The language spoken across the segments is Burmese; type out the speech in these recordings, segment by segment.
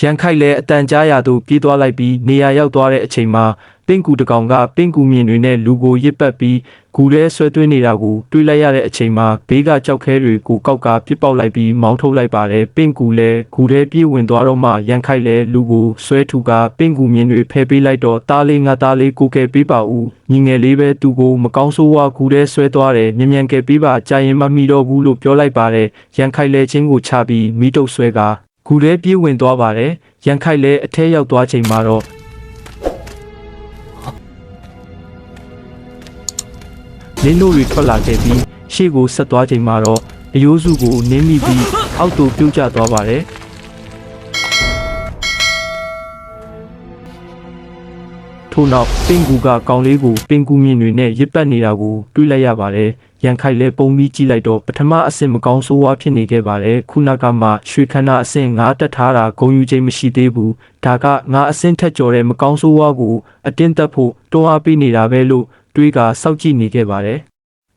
ရန်ခိုက်လည်းအတန်ကြားရာသို့ပြေးသွားလိုက်ပြီးနေရာရောက်သွားတဲ့အချိန်မှာပင့်ကူတကောင်ကပင့်ကူမြင်တွေနဲ့လူကိုရစ်ပတ်ပြီးဂူထဲဆွဲသွင်းနေတာကိုတွေးလိုက်ရတဲ့အချိန်မှာဘေးကကြောက်ခဲတွေကိုကောက်ကပစ်ပေါက်လိုက်ပြီးမောင်းထုတ်လိုက်ပါတယ်ပင့်ကူလည်းဂူထဲပြေးဝင်သွားတော့မှရန်ခိုက်လည်းလူကိုဆွဲထူကပင့်ကူမြင်တွေဖယ်ပေးလိုက်တော့တားလေးငါသားလေးကိုကဲပေးပါဦးညီငယ်လေးပဲသူကိုမကောင်းဆိုးဝါဂူထဲဆွဲသွားတယ်မြန်မြန်ကဲပေးပါကြာရင်မမီတော့ဘူးလို့ပြောလိုက်ပါတယ်ရန်ခိုက်လည်းချင်းကိုချပြီးမိတုပ်ဆွဲက ဂူထဲပြေးဝင်သွားပါတယ်ရန်ခိုက်လည်းအထဲရောက်သွားချိန်မှာတော့လင်းတို့တွေထွက်လာခဲ့ပြီးရှေ့ကိုဆက်သွားချိန်မှာတော့အယိုးစုကိုနင်းမိပြီးအောက်သို့ပြုတ်ကျသွားပါတယ်ထို့နောက်ပင်ကူကကောင်လေးကိုပင်ကူမြင့်တွေနဲ့ရစ်ပတ်နေတာကိုတွေ့လိုက်ရပါတယ် ရန်ခိုက်လည်းပုံပြီးကြည့်လိုက်တော့ပထမအဆင့်မကောင်းဆိုးဝါးဖြစ်နေခဲ့ပါတယ်ခုနကမှရွှေခန္ဓာအဆင့်ငါတက်ထားတာဂုံယူခြင်းမရှိသေးဘူးဒါကငါအဆင့်ထက်ကျော်တဲ့မကောင်းဆိုးဝါးကိုအတင်းတက်ဖို့တွန်းအားပေးနေတာပဲလို့တွေးကစောက်ကြည့်နေခဲ့ပါတယ်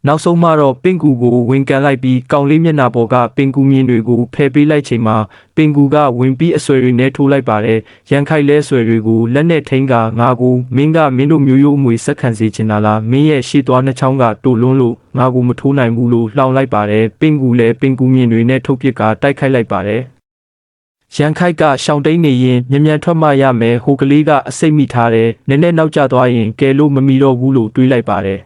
နောက်ဆုံးမှတော့ပင်ကူကိုဝင်ကန်လိုက်ပြီးကောင်လေးမျက်နှာပေါ်ကပင်ကူမြင်တွေကိုဖယ်ပေးလိုက်ချိန်မှာပင်ကူကဝင်ပြီးအဆွဲတွေနဲ့ထိုးလိုက်ပါတယ်ရန်ခိုက်လဲဆွဲတွေကိုလက်နဲ့ထိန်းကငါကိုမင်းကမင်းတို့မျိုးရိုးအမွေဆက်ခံစေချင်တာလားမင်းရဲ့ရှေ့သွားနှချောင်းကတိုလွန်းလို့ငါကိုမထိုးနိုင်ဘူးလို့လှောင်လိုက်ပါတယ်ပင်ကူလည်းပင်ကူမြင်တွေနဲ့ထုတ်ပစ်ကတိုက်ခိုက်လိုက်ပါတယ်ရန်ခိုက်ကရှောင်းတိန်နေရင်မြ мян ထွက်မှရမယ်ဟိုကလေးကအစိတ်မိထားတယ်နည်းနည်းနောက်ကျသွားရင်ကဲလို့မမီတော့ဘူးလို့တွေးလိုက်ပါတယ်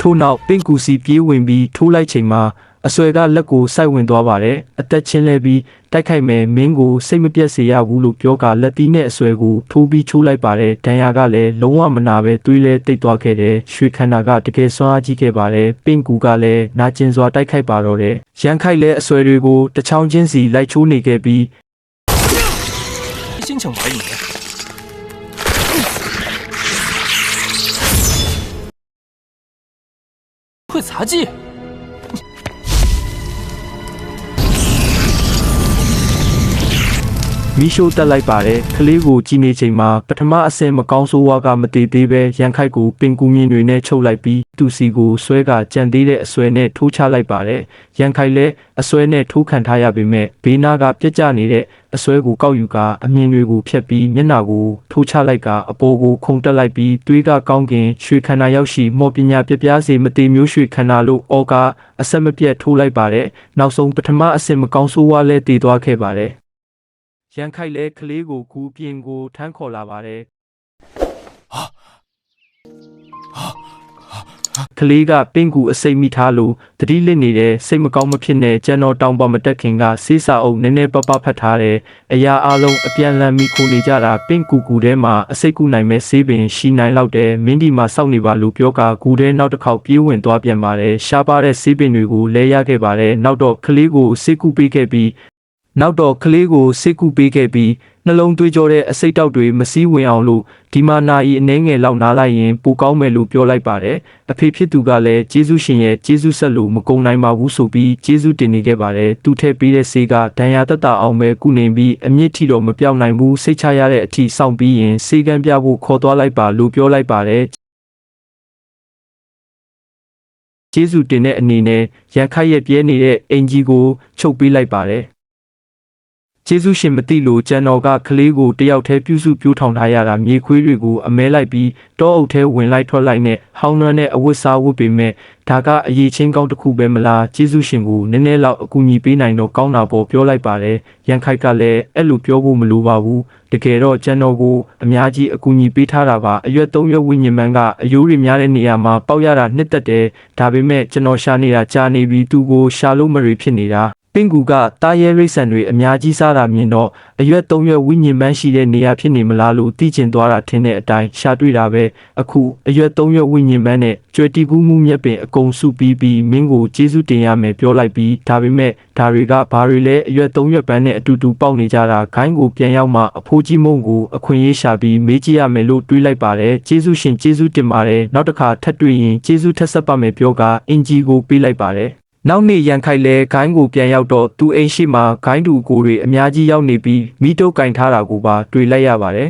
ထို့နောက်ပင့်ကူစီပြေးဝင်ပြီးထိုးလိုက်ချိန်မှာအဆွဲကလက်ကိုစိုက်ဝင်သွားပါတယ်အသက်ချင်းလဲပြီးတိုက်ခိုက်မယ်မင်းကိုစိတ်မပြတ်စေရဘူးလို့ပြောကလက်သီးနဲ့အဆွဲကိုထိုးပြီးချိုးလိုက်ပါတယ်ဒဏ်ရာကလည်းလုံးဝမနာပဲတွေးလဲတိတ်သွားခဲ့တယ်ရွှေခန္ဓာကတကယ်ဆွမ်းအားကြီးခဲ့ပါတယ်ပင့်ကူကလည်းနာကျင်စွာတိုက်ခိုက်ပါတော့တယ်ရန်ခိုက်လည်းအဆွဲတွေကိုတချောင်းချင်းစီလိုက်ချိုးနေခဲ့ပြီး 心情而已。 会杂技， မီရှိုးတက်လိုက်ပါတယ်ကလေးကိုကြည်နေချိန်မှာပထမအဆင့်မကောင်းဆိုးဝါးကမတည်သေးပဲရန်ခိုက်ကိုပင်ကူမြင့်တွေနဲ့ချုပ်လိုက်ပြီးသူစီကိုဆွဲကကြံသေးတဲ့အဆွဲနဲ့ထိုးချလိုက်ပါတယ်ရန်ခိုက်လည်းအဆွဲနဲ့ထိုးခံထားရပေမဲ့ဘေးနာကပြက်ကျနေတဲ့အဆွဲကိုကောက်ယူကအမြင်တွေကိုဖျက်ပြီးမျက်နှာကိုထိုးချလိုက်ကအပေါ်ကိုခုန်တက်လိုက်ပြီးသွေးကကောင်းကင်ရွှေခန္ဓာရောက်ရှိမော်ပညာပြပြားစေမသေးမျိုးရွှေခန္ဓာလို့အော်ကအဆက်မပြတ်ထိုးလိုက်ပါတယ်နောက်ဆုံးပထမအဆင့်မကောင်းဆိုးဝါးလဲတည်သွားခဲ့ပါတယ် ရန်ခိုက်လဲကလေးကိုကူပြင်ကိုထမ်းခေါ်လာပါတယ်ကလေးကပင့်ကူအစိတ်မိထားလို့တတိလစ်နေတဲ့စိတ်မကောင်းမဖြစ်နဲ့ကျန်တော်တောင်ပေါ်မတက်ခင်ကဆေးစာအုပ်နည်းနည်းပပဖတ်ထားတယ်အရာအလုံးအပြန်လန်မိခိုနေကြတာပင့်ကူကူထဲမှာအစိတ်ကူနိုင်မဲ့ဆေးပင်ရှိနိုင်လောက်တယ်မင်းဒီမှာစောက်နေပါလို့ပြောကကူထဲနောက်တစ်ခေါက်ပြေးဝင်သွားပြန်ပါတယ်ရှားပါတဲ့ဆေးပင်တွေကိုလဲရခဲ့ပါတယ်နောက်တော့ကလေးကိုဆေးကူပေးခဲ့ပြီး နောက်တော့ကလေးကိုစိတ်ကူပေးခဲ့ပြီးနှလုံးသွေးကြောတဲ့အစိတ်တောက်တွေမစည်းဝင်အောင်လို့ဒီမာနာဤအနေငယ်လောက်နားလိုက်ရင်ပိုကောင်းမယ်လို့ပြောလိုက်ပါတယ်အဖေဖြစ်သူကလည်းဂျေဇုရှင်ရဲ့ဂျေဇုဆက်လို့မကုံနိုင်ပါဘူးဆိုပြီးဂျေဇုတင်နေခဲ့ပါတယ်သူထည့်ပေးတဲ့ဆေးကဒဏ်ရာတက်တာအောင်ပဲကုနေပြီးအမြင့်ထီတော့မပြောင်းနိုင်ဘူးစိတ်ချရတဲ့အထိစောင့်ပြီးရင်ဆေးကမ်းပြဖို့ခေါ်သွားလိုက်ပါလို့ပြောလိုက်ပါတယ်ကျေးဇူးတင်တဲ့အနေနဲ့ရန်ခိုက်ရဲ့ပြဲနေတဲ့အင်ဂျီကိုချုပ်ပေးလိုက်ပါတယ်။ ကျေးဇူးရှင်မသိလို့ကျန်တော်ကကလေးကိုတယောက်တည်းပြုစုပြိုးထောင်ထားရတာမြေခွေးတွေကိုအမဲလိုက်ပြီးတောအုပ်ထဲဝင်လိုက်ထွက်လိုက်နဲ့ဟောင်းနှမ်းနဲ့အဝတ်စားဝတ်ပေမဲ့ဒါကအရေးချင်းကောင်းတစ်ခုပဲမလားကျေးဇူးရှင်ကိုနည်းနည်းလောက်အကူအညီပေးနိုင်တော့ကောင်းတာပေါ့ပြောလိုက်ပါတယ်။ရန်ခိုက်ကလည်းအဲ့လိုပြောဖို့မလိုပါဘူး။တကယ်တော့ကျန်တော်ကိုအများကြီးအကူအညီပေးထားတာပါအရွက်သုံးရွက်ဝိညာဉ်မှန်ကအယိုးတွေများတဲ့နေရာမှာပေါက်ရတာနှစ်သက်တယ်ဒါပေမဲ့ကျွန်တော်ရှာနေတာကြာနေပြီသူကိုရှာလို့မရဖြစ်နေတာ ပင်ကူကတာရဲရိတ်ဆန်တွေအများကြီးစားတာမြင်တော့အရွက်သုံးရွက်ဝိညာဉ်မှန်းရှိတဲ့နေရာဖြစ်နေမလားလို့သိကျင်သွားတာထင်တဲ့အတိုင်းရှာတွေ့တာပဲအခုအရွက်သုံးရွက်ဝိညာဉ်မှန်းနဲ့ကြွယ်တီကူးမှုမြက်ပင်အကုန်စုပြီးပြီးမင်းကိုကျေးဇူးတင်ရမယ်ပြောလိုက်ပြီးဒါပေမဲ့ဒါတွေကဘာတွေလဲအရွက်သုံးရွက်ပန်းနဲ့အတူတူပေါက်နေကြတာခိုင်းကိုပြန်ရောက်မှအဖိုးကြီးမုံကိုအခွင့်အရေးရှာပြီးမေးကြည့်ရမယ်လို့တွေးလိုက်ပါတယ်ကျေးဇူးရှင်ကျေးဇူးတင်ပါတယ်နောက်တစ်ခါထပ်တွေ့ရင်ကျေးဇူးထက်ဆက်ပါမယ်ပြောကအင်ဂျီကိုပေးလိုက်ပါတယ် နောက်နေ့ရန်ခိုက်လဲဂိုင်းကိုပြန်ရောက်တော့သူအိမ်ရှိမှာဂိုင်းတူကိုတွေအများကြီးရောက်နေပြီးမိတုတ်ကင်ထားတာကိုပါတွေ့လိုက်ရပါတယ်